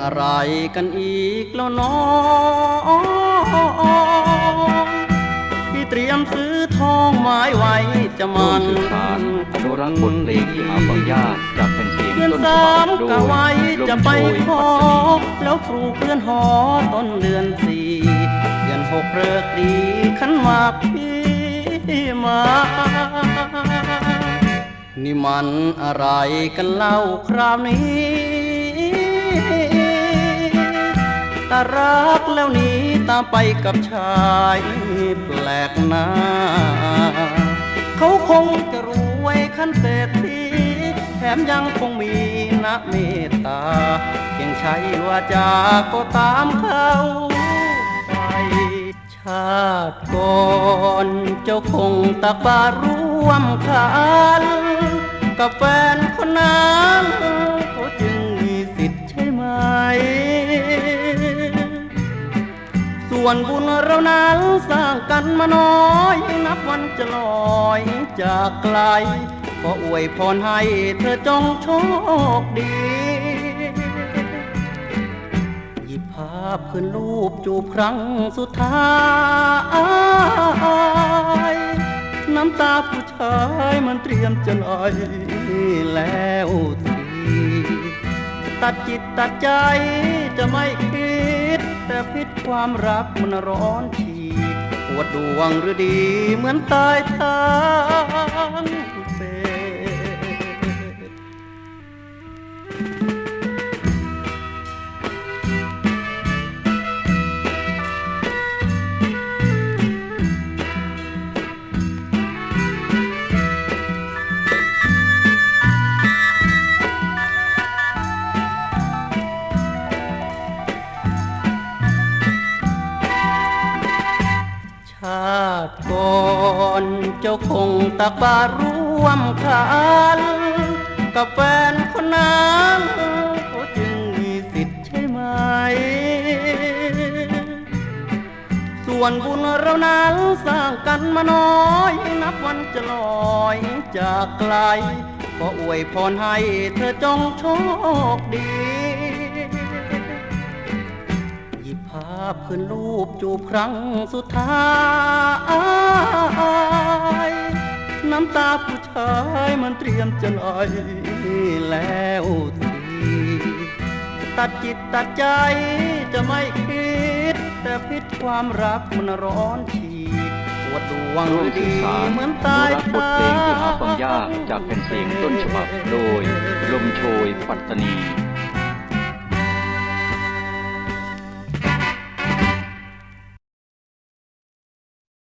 อะไรกันอีกแล้วน้องที่เตรียมซื้อทองไม้ไว้จะมันสื่อารอนุรักษ์บทเพลงที่หาฟังยากจากเป็นเพลงต้นฉสาบัมบโดกะยไว้ลมจะโชไปยขปัอตตานีแล้วปลูเพื่อนหอต้นเดือนสี่เดือนหกเลิกดีขันมากพี่มานี่มันอะไรกันเล่าคราวนี้ รักแล้วหนีตามไปกับชายแปลกหน้า เขาคงจะรวยขั้นเศรษฐีแถมยังคงมีนะเมตตาเพียงใช้ว่าจาก็ตามเขาไปชาติก่อนเจ้าคงตักบาร่วมคันกับแฟนคนนั้น ส่วนบุญเรานั้นสร้างกันมาน้อย นับวันจะลอยจากไกลก็อวยพรให้เธอจงโชคดี หยิบภาพขึ้นรูปจูบครั้งสุดท้าย น้ำตาผู้ชายมันเตรียมจะไหลแล้วสิตัดจิตตัดใจจะไม่คิด แต่พิษความรักมันร้อนฉีปวดดวงหรือดีเหมือนตายทั้งาติก่อนเจ้าคงตักบาร่วมคันกับแฟนคนนั้นเขาจึงมีสิทธิ์ใช่ไหม ส่วนบุญเรานั้นสร้างกันมาน้อย นับวันจะลอยจากไกล ก็อวยพรให้เธอจงโชคดีาพขึ้นรูปจูบครั้งสุดท้าย น้ำตาผู้ชายมันเตรียมจะไหลแล้วสิตัดจิตตัดใจจะไม่คิด แต่พิษความรักมันร้อนฉีปวดดวงดีเหมือนตายรักษ์บทเพลงที่หาฟังยากจากเป็นเพลงต้นฉบับโดย ลมโชยปัตตานี